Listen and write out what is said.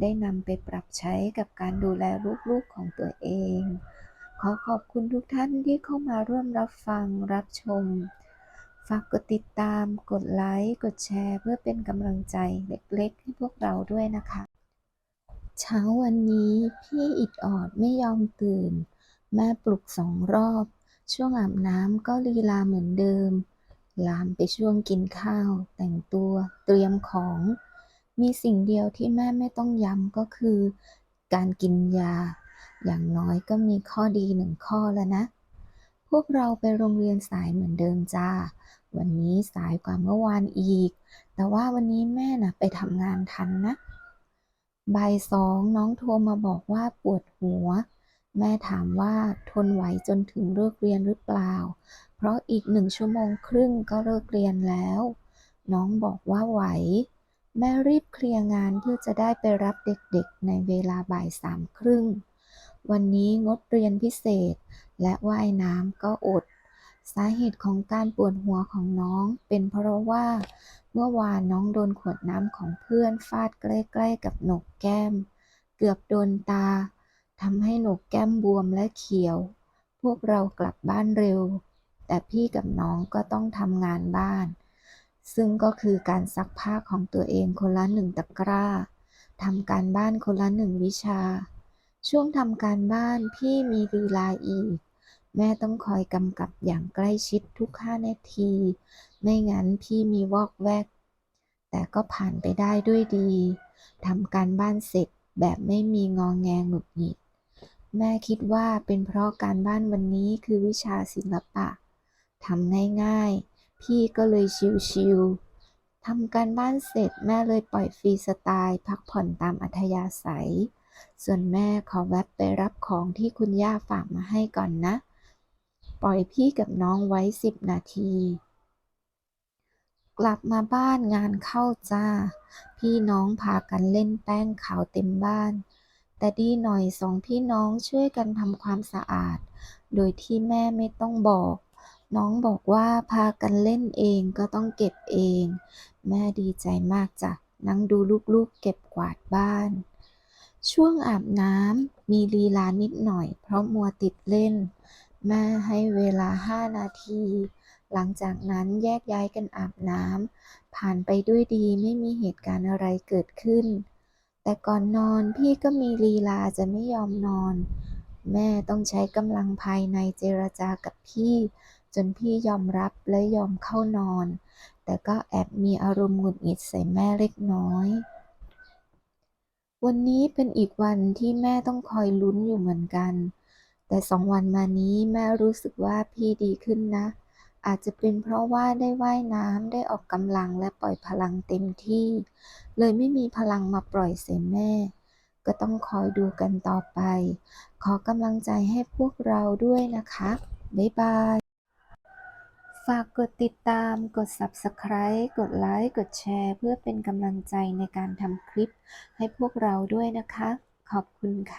ได้นำไปปรับใช้กับการดูแลลูกๆของตัวเอง ขอขอบคุณทุกท่านที่เข้ามาร่วมรับฟังรับชม ฝากกดติดตาม กดไลค์ กดแชร์ เพื่อเป็นกำลังใจเล็กๆ ให้พวกเราด้วยนะคะ เช้าวันนี้พี่อิดออดไม่ยอมตื่น แม่ปลุกสองรอบ ช่วงอาบน้ำก็ลีลาเหมือนเดิม ลามไปช่วงกินข้าว แต่งตัว เตรียมของ มีสิ่งเดียวที่แม่ไม่ต้องย้ำก็คือ การกินยา อย่างน้อยก็มีข้อดีหนึ่งข้อแล้วนะ พวกเราไปโรงเรียนสายเหมือนเดิมจ้า วันนี้สายกว่าเมื่อวานอีก แต่ว่าวันนี้แม่น่ะไปทำงานทันนะบ่ายสองน้องโทรมาบอกว่าปวดหัว แม่ถามว่าทนไหวจนถึงเลิกเรียนหรือเปล่า เพราะอีกหนึ่งชั่วโมงครึ่งก็เลิกเรียนแล้ว น้องบอกว่าไหว แม่รีบเคลียร์งานเพื่อจะได้ไปรับเด็กๆ ในเวลาบ่ายสามครึ่ง วันนี้งดเรียนพิเศษ และว่ายน้ำก็อด สาเหตุของการปวดหัวของน้อง เป็นเพราะว่า เมื่อวานน้องโดนขวดน้ำของเพื่อนฟาดใกล้ๆกับโหนกแก้ม เกือบโดนตาทำให้โหนกแก้มบวมและเขียว พวกเรากลับบ้านเร็ว แต่พี่กับน้องก็ต้องทำงานบ้าน ซึ่งก็คือการซักผ้าของตัวเองคนละหนึ่งตะกร้าทำการบ้านคนละหนึ่งวิชา ช่วงทำการบ้านพี่มีลีลาอีก แม่ต้องคอยกำกับอย่างใกล้ชิดทุกห้านาที ไม่งั้นพี่มีวอกแวก แต่ก็ผ่านไปได้ด้วยดีทำการบ้านเสร็จแบบไม่มีงองแงหงุดหงิด แม่คิดว่าเป็นเพราะการบ้านวันนี้คือวิชาศิลปะทำง่ายๆ พี่ก็เลยชิวๆทำการบ้านเสร็จแม่เลยปล่อยฟรีสไตล์ พักผ่อนตามอัธยาศัย ส่วนแม่ขอแวบไปรับของที่คุณย่าฝากมาให้ก่อนนะ ปล่อยพี่กับน้องไว้สิบนาที กลับมาบ้านงานเข้าจ้า พี่น้องพากันเล่นแป้งขาวเต็มบ้าน แต่ดีหน่อยสองพี่น้องช่วยกันทำความสะอาด โดยที่แม่ไม่ต้องบอก น้องบอกว่าพากันเล่นเองก็ต้องเก็บเอง แม่ดีใจมากจ้ะ นั่งดูลูกๆเก็บกวาดบ้าน ช่วงอาบน้ำมีลีลานิดหน่อย เพราะมัวติดเล่น แม่ให้เวลาห้านาที หลังจากนั้นแยกย้ายกันอาบน้ำผ่านไปด้วยดีไม่มีเหตุการณ์อะไรเกิดขึ้น แต่ก่อนนอนพี่ก็มีลีลาจะไม่ยอมนอน แม่ต้องใช้กำลังภายในเจรจากับพี่ จนพี่ยอมรับและยอมเข้านอน แต่ก็แอบมีอารมณ์หงุดหงิดใส่แม่เล็กน้อย วันนี้เป็นอีกวันที่แม่ต้องคอยลุ้นอยู่เหมือนกัน แต่สองวันมานี้แม่รู้สึกว่าพี่ดีขึ้นนะ อาจจะเป็นเพราะว่าได้ว่ายน้ำได้ออกกำลังและปล่อยพลังเต็มที่ เลยไม่มีพลังมาปล่อยใส่แม่ก็ต้องคอยดูกันต่อไป ขอกำลังใจให้พวกเราด้วยนะคะ บ๊ายบายากกดติดตาม กด Subscribe กดไลค์กดแชร์ เพื่อเป็นกำลังใจในการทำคลิปให้พวกเราด้วยนะคะ ขอบคุณค่ะ